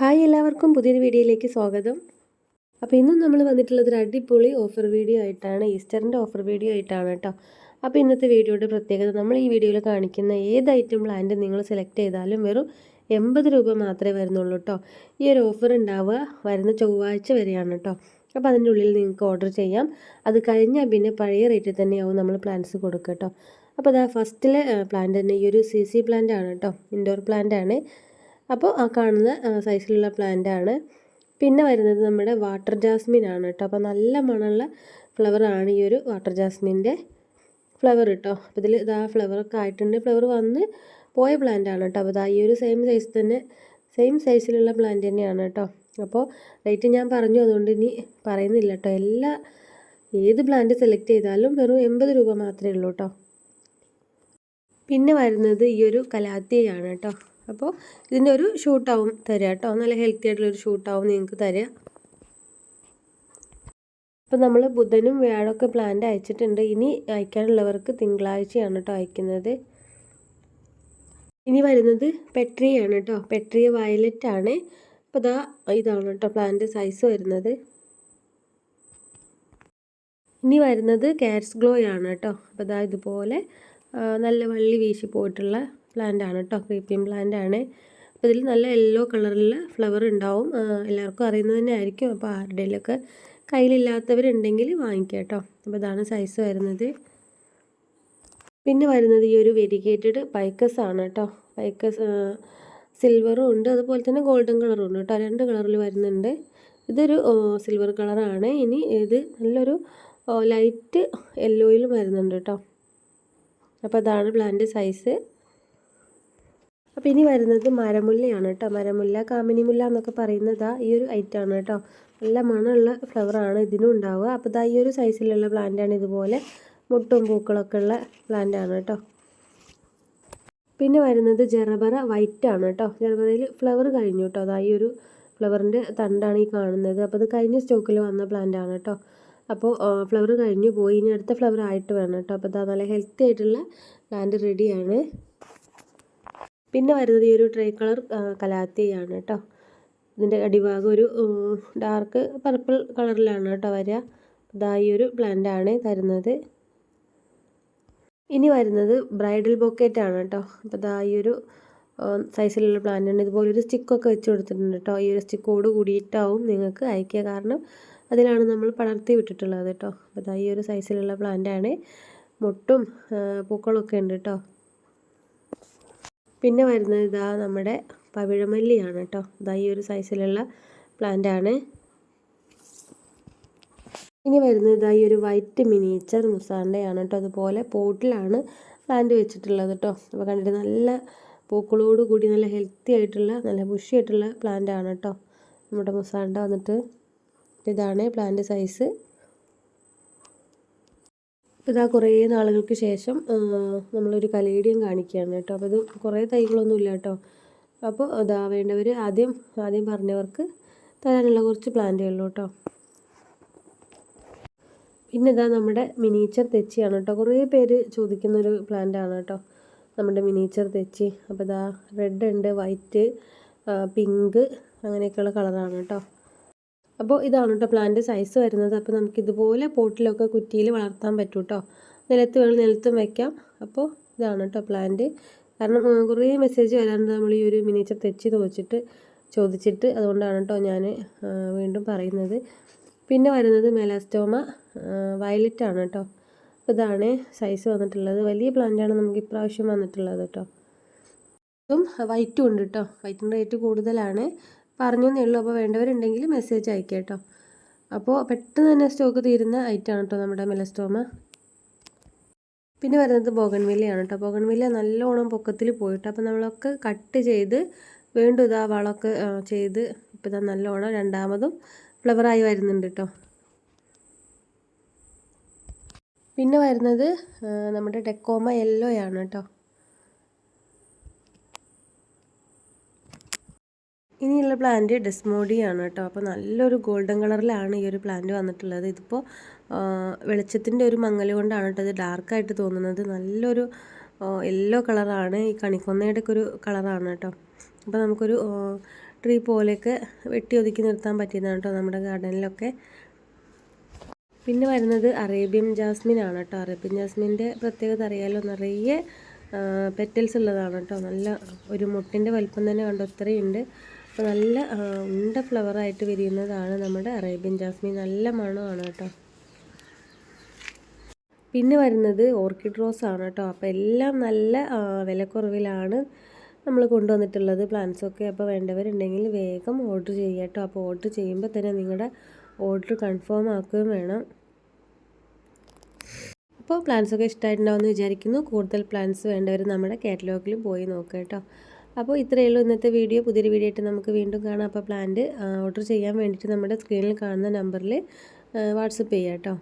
Hi എല്ലാവർക്കും പുതിയൊരു വീഡിയോയിലേക്ക് സ്വാഗതം. അപ്പോൾ ഇന്നും നമ്മൾ വന്നിട്ടുള്ളത് ഒരു അടിപൊളി ഓഫർ വീഡിയോ ആയിട്ടാണ് ഈസ്റ്ററിന്റെ ഓഫർ വീഡിയോ ആയിട്ടാണ് കേട്ടോ. അപ്പോൾ ഇന്നത്തെ വീഡിയോയുടെ പ്രത്യേകത നമ്മൾ ഈ വീഡിയോയിൽ കാണിക്കുന്ന ഏത് ഐറ്റം പ്ലാന്റ് നിങ്ങൾ സെലക്ട് ചെയ്താലും വെറും എൺപത് രൂപ മാത്രമേ വരുന്നുള്ളൂ കേട്ടോ. ഈ ഒരു ഓഫർ ഉണ്ടാവുക വരുന്ന ചൊവ്വാഴ്ച വരെയാണ് കേട്ടോ. അപ്പോൾ അതിന്റെ ഉള്ളിൽ നിങ്ങൾക്ക് ഓർഡർ ചെയ്യാം. അത് കഴിഞ്ഞാൽ പിന്നെ പഴയ റേറ്റിൽ തന്നെയാവും നമ്മൾ പ്ലാന്റ്സ് കൊടുക്കുക കേട്ടോ. അപ്പോൾ അതാ ഫസ്റ്റിലെ പ്ലാന്റ് തന്നെ. ഈ ഒരു സി സി പ്ലാന്റ് ആണ് കേട്ടോ. ഇൻഡോർ പ്ലാന്റ് ആണ്. അപ്പോൾ ആ കാണുന്ന സൈസിലുള്ള പ്ലാന്റ് ആണ്. പിന്നെ വരുന്നത് നമ്മുടെ വാട്ടർ ജാസ്മിൻ ആണ് കേട്ടോ. അപ്പോൾ നല്ല മണമുള്ള ഫ്ലവറാണ് ഈ ഒരു വാട്ടർ ജാസ്മിന്റെ ഫ്ലവർ കേട്ടോ. അപ്പോൾ ഇതിൽ ഇതാ ഫ്ലവറൊക്കെ ആയിട്ടുണ്ട്. ഫ്ലവർ വന്ന് പോയ പ്ലാന്റ് ആണ് കേട്ടോ. അപ്പോൾ ഇതാ ഈ ഒരു സെയിം സൈസ് തന്നെ സെയിം സൈസിലുള്ള പ്ലാന്റ് തന്നെയാണ് കേട്ടോ. അപ്പോൾ റേറ്റ് ഞാൻ പറഞ്ഞു അതുകൊണ്ട് ഇനി പറയുന്നില്ല കേട്ടോ. എല്ലാ ഏത് പ്ലാന്റ് സെലക്ട് ചെയ്താലും വെറും എൺപത് രൂപ മാത്രമേ ഉള്ളൂ കേട്ടോ. പിന്നെ വരുന്നത് ഈ ഒരു കലാത്തിയാണ് കേട്ടോ. അപ്പോൾ ഇതിന്റെ ഒരു ഷൂട്ടാവും തരിക കേട്ടോ. നല്ല ഹെൽത്തി ആയിട്ടുള്ളൊരു ഷൂട്ടാവും നിങ്ങൾക്ക് തരിക. അപ്പോൾ നമ്മൾ ബുധനും വ്യാഴമൊക്കെ പ്ലാന്റ് അയച്ചിട്ടുണ്ട്. ഇനി അയക്കാനുള്ളവർക്ക് തിങ്കളാഴ്ചയാണ് കേട്ടോ അയക്കുന്നത്. ഇനി വരുന്നത് പെട്രിയാണ് കേട്ടോ. പെട്രിയ വയലറ്റ് ആണ്. അപ്പോൾ ഇതാ ഇതാണ് കേട്ടോ പ്ലാന്റ് സൈസ് വരുന്നത്. ഇനി വരുന്നത് കാറ്റ്സ് ഗ്ലോയാണ് കേട്ടോ. അപ്പോൾ ഇതാ ഇതുപോലെ നല്ല വള്ളി വീശി പോയിട്ടുള്ള പ്ലാന്റ് ആണ് കേട്ടോ ക്രീപ്പിംഗ് പ്ലാന്റ് ആണ്. അപ്പോൾ ഇതിൽ നല്ല യെല്ലോ കളറിൽ ഫ്ലവർ ഉണ്ടാവും. എല്ലാവർക്കും അറിയുന്നത് തന്നെ ആയിരിക്കും. അപ്പോൾ ആരുടെയിലൊക്കെ കയ്യിലില്ലാത്തവരുണ്ടെങ്കിൽ വാങ്ങിക്കുക കേട്ടോ അപ്പോൾ ഇതാണ് സൈസ് വരുന്നത്. പിന്നെ വരുന്നത് ഈ ഒരു വെരിഗേറ്റഡ് പൈക്കസ് ആണ് കേട്ടോ പൈക്കസ് സിൽവറും ഉണ്ട്. അതുപോലെ തന്നെ ഗോൾഡൻ കളറും ഉണ്ട് കേട്ടോ രണ്ട് കളറിൽ വരുന്നുണ്ട്. ഇതൊരു സിൽവർ കളറാണ് ഇനി ഇത് നല്ലൊരു ലൈറ്റ് യെല്ലോയിലും വരുന്നുണ്ട് കേട്ടോ അപ്പോൾ അതാണ് പ്ലാന്റ് സൈസ് അപ്പോൾ ഇനി വരുന്നത് മരമുല്ലയാണ് കേട്ടോ മരമുല്ല കാമിനിമുല്ല എന്നൊക്കെ പറയുന്നത് ഈ ഒരു ഐറ്റമാണ് കേട്ടോ നല്ല മണമുള്ള ഫ്ലവറാണ് ഇതിനും ഉണ്ടാവുക. അപ്പോൾ ഇതാ ഈ ഒരു സൈസിലുള്ള പ്ലാന്റാണ് ഇതുപോലെ മുട്ടും പൂക്കളൊക്കെ ഉള്ള പ്ലാന്റാണ് കേട്ടോ പിന്നെ വരുന്നത് ജെറബറ വൈറ്റ് ആണ് കേട്ടോ ജെറബറയിൽ ഫ്ലവർ കഴിഞ്ഞു കേട്ടോ അതാ ഈ ഒരു ഫ്ലവറിന്റെ തണ്ടാണ് ഈ കാണുന്നത്. അപ്പോൾ അത് കഴിഞ്ഞ സ്റ്റോക്കിൽ വന്ന പ്ലാന്റ് ആണ് കേട്ടോ അപ്പോൾ ഫ്ലവർ കഴിഞ്ഞു പോയി. ഇനി അടുത്ത ഫ്ലവർ ആയിട്ട് വേണം കേട്ടോ അപ്പോൾ അതാ നല്ല ഹെൽത്തി ആയിട്ടുള്ള പ്ലാന്റ് റെഡിയാണ് പിന്നെ വരുന്നത് ഈ ഒരു ട്രൈ കളർ കലാത്തിയാണ് കേട്ടോ ഇതിന്റെ അടിഭാഗം ഒരു ഡാർക്ക് പർപ്പിൾ കളറിലാണ് കേട്ടോ വരിക ഇതാ ഈ ഒരു പ്ലാന്റ് ആണ് തരുന്നത്. ഇനി വരുന്നത് ബ്രൈഡൽ ബൊക്കേറ്റ് ആണ് കേട്ടോ അപ്പോൾ ഇതാ ഈ ഒരു സൈസിലുള്ള പ്ലാന്റ് ആണ്. ഇതുപോലെ ഒരു സ്റ്റിക്കൊക്കെ വെച്ച് കൊടുത്തിട്ടുണ്ട് കേട്ടോ ഈ ഒരു സ്റ്റിക്കോട് കൂടിയിട്ടാവും നിങ്ങൾക്ക് അയക്കുക. കാരണം അതിലാണ് നമ്മൾ പടർത്തി വിട്ടിട്ടുള്ളത് കേട്ടോ അപ്പോൾ ഇതാ ഈ ഒരു സൈസിലുള്ള പ്ലാന്റ് ആണ്. മുട്ടും പൂക്കളൊക്കെ ഉണ്ട് കേട്ടോ പിന്നെ വരുന്നത് ഇതാ നമ്മുടെ പവിഴമല്ലിയാണ് കേട്ടോ. ഇതാ ഈ ഒരു സൈസിലുള്ള പ്ലാന്റ് ആണ്. ഇനി വരുന്നത് ഇതാ ഈ ഒരു വൈറ്റ് മിനിയേച്ചർ മുസാണ്ടയാണ് കേട്ടോ. അതുപോലെ പോട്ടിലാണ് പ്ലാന്റ് വെച്ചിട്ടുള്ളത് കേട്ടോ. അപ്പോൾ കണ്ടിട്ട് നല്ല പൂക്കളോട് കൂടി നല്ല ഹെൽത്തി ആയിട്ടുള്ള നല്ല ബുഷി ആയിട്ടുള്ള പ്ലാന്റ് ആണ് കേട്ടോ. നമ്മുടെ മുസാണ്ട വന്നിട്ട് ഇതാണ് പ്ലാന്റ് സൈസ് ഇതാ കുറേ നാളുകൾക്ക് ശേഷം നമ്മളൊരു കലേഡിയം കാണിക്കുകയാണ് കേട്ടോ. അപ്പോൾ ഇത് കുറേ തൈകളൊന്നുമില്ല കേട്ടോ. അപ്പോൾ ഇതാ വേണ്ടവർ ആദ്യം ആദ്യം പറഞ്ഞവർക്ക് തരാനുള്ള കുറച്ച് പ്ലാന്റേ ഉള്ളൂ കേട്ടോ. പിന്നെ ഇതാ നമ്മുടെ മിനിയേച്ചർ തെച്ചിയാണ് കേട്ടോ. കുറേ പേര് ചോദിക്കുന്നൊരു പ്ലാന്റ് ആണ് കേട്ടോ. നമ്മുടെ മിനിയേച്ചർ തെച്ചി. അപ്പോൾ ഇതാ റെഡ് ഉണ്ട് വൈറ്റ് പിങ്ക് അങ്ങനെയൊക്കെയുള്ള കളറാണ് കേട്ടോ. അപ്പോൾ ഇതാണ് കേട്ടോ പ്ലാന്റ് സൈസ് വരുന്നത്. അപ്പോൾ നമുക്ക് ഇതുപോലെ പോട്ടിലൊക്കെ കുറ്റിയിൽ വളർത്താൻ പറ്റും കേട്ടോ നിലത്ത് വേണം നിലത്തും വയ്ക്കാം അപ്പോൾ ഇതാണ് കേട്ടോ പ്ലാന്റ് കാരണം കുറേ മെസ്സേജ് വരാറുണ്ട്. നമ്മൾ ഈ ഒരു മിനിച്ചർ തെച്ച് തോച്ചിട്ട് ചോദിച്ചിട്ട് അതുകൊണ്ടാണ് കേട്ടോ ഞാൻ വീണ്ടും പറയുന്നത്. പിന്നെ വരുന്നത് മെലാസ്റ്റോമ വയലറ്റ് ആണ് കേട്ടോ അപ്പോൾ ഇതാണ് സൈസ് വന്നിട്ടുള്ളത്. വലിയ പ്ലാന്റാണ് നമുക്ക് ഇപ്രാവശ്യം വന്നിട്ടുള്ളത് കേട്ടോ ഇതും വൈറ്റും ഉണ്ട് കേട്ടോ വൈറ്റിന്റെ റേറ്റ് കൂടുതലാണ്. പറഞ്ഞേ ഉള്ളൂ അപ്പോൾ വേണ്ടവരുണ്ടെങ്കിൽ മെസ്സേജ് അയക്കാം കേട്ടോ. അപ്പോൾ പെട്ടെന്ന് തന്നെ സ്റ്റോക്ക് തീരുന്ന ഐറ്റമാണ് കേട്ടോ നമ്മുടെ മെലസ്റ്റോമ പിന്നെ വരുന്നത് ബോഗൺവില്ലയാണ് കേട്ടോ. ബോഗൺവില്ല നല്ലോണം പൊക്കത്തിൽ പോയിട്ട് അപ്പോൾ നമ്മളൊക്കെ കട്ട് ചെയ്ത് വീണ്ടും ഇതാ വളമൊക്കെ ചെയ്ത് ഇപ്പോൾ ഇതാ നല്ലോണം രണ്ടാമതും ഫ്ലവറായി വരുന്നുണ്ട് കേട്ടോ. പിന്നെ വരുന്നത് നമ്മുടെ ടെക്കോമ യെല്ലോയാണ് കേട്ടോ. ഇനിയുള്ള പ്ലാന്റ് ഡെസ്മോഡിയാണ് കേട്ടോ അപ്പോൾ നല്ലൊരു ഗോൾഡൻ കളറിലാണ് ഈ ഒരു പ്ലാന്റ് വന്നിട്ടുള്ളത്. ഇതിപ്പോൾ വെളിച്ചത്തിന്റെ ഒരു മങ്ങൽ കൊണ്ടാണ് കേട്ടോ ഇത് ഡാർക്കായിട്ട് തോന്നുന്നത്. നല്ലൊരു യെല്ലോ കളറാണ് ഈ കണിക്കൊന്നയുടെ ഒക്കെ ഒരു കളറാണ് കേട്ടോ അപ്പോൾ നമുക്കൊരു ട്രീ പോലെയൊക്കെ വെട്ടി ഒതുക്കി നിർത്താൻ പറ്റിയതാണ് കേട്ടോ നമ്മുടെ ഗാർഡനിലൊക്കെ പിന്നെ വരുന്നത് അറേബ്യൻ ജാസ്മിൻ ആണ് കേട്ടോ അറേബ്യൻ ജാസ്മിന്റെ പ്രത്യേകത അറിയാലോ. നിറയെ പെറ്റൽസ് ഉള്ളതാണ് കേട്ടോ നല്ല ഒരു മുട്ടിന്റെ വലിപ്പം തന്നെ കണ്ടോ? ഇത്രയുണ്ട് അപ്പോൾ നല്ല ഉണ്ട ഫ്ലവറായിട്ട് വിരിയുന്നതാണ് നമ്മുടെ അറേബ്യൻ ജാസ്മിൻ. നല്ല മണമാണ് കേട്ടോ. പിന്നെ വരുന്നത് ഓർക്കിഡ് റോസ് ആണ് കേട്ടോ. അപ്പോൾ എല്ലാം നല്ല വിലക്കുറവിലാണ് നമ്മൾ കൊണ്ടുവന്നിട്ടുള്ളത്. പ്ലാന്റ്സൊക്കെ അപ്പോൾ വേണ്ടവരുണ്ടെങ്കിൽ വേഗം ഓർഡർ ചെയ്യുക കേട്ടോ. അപ്പോൾ ഓർഡർ ചെയ്യുമ്പോൾ തന്നെ നിങ്ങളുടെ ഓർഡർ കൺഫേം ആക്കുകയും വേണം. അപ്പോൾ പ്ലാന്റ്സൊക്കെ ഇഷ്ടമായിട്ടുണ്ടാവുമെന്ന് വിചാരിക്കുന്നു. കൂടുതൽ പ്ലാന്റ്സ് വേണ്ടവർ നമ്മുടെ കാറ്റലോഗിൽ പോയി നോക്കുക കേട്ടോ. അപ്പോൾ ഇത്രയേ ഉള്ളൂ ഇന്നത്തെ വീഡിയോ. പുതിയൊരു വീഡിയോ ആയിട്ട് നമുക്ക് വീണ്ടും കാണാം. അപ്പോൾ പ്ലാന്റ് ഓർഡർ ചെയ്യാൻ വേണ്ടിയിട്ട് നമ്മുടെ സ്ക്രീനിൽ കാണുന്ന നമ്പറിൽ വാട്സപ്പ് ചെയ്യാം കേട്ടോ.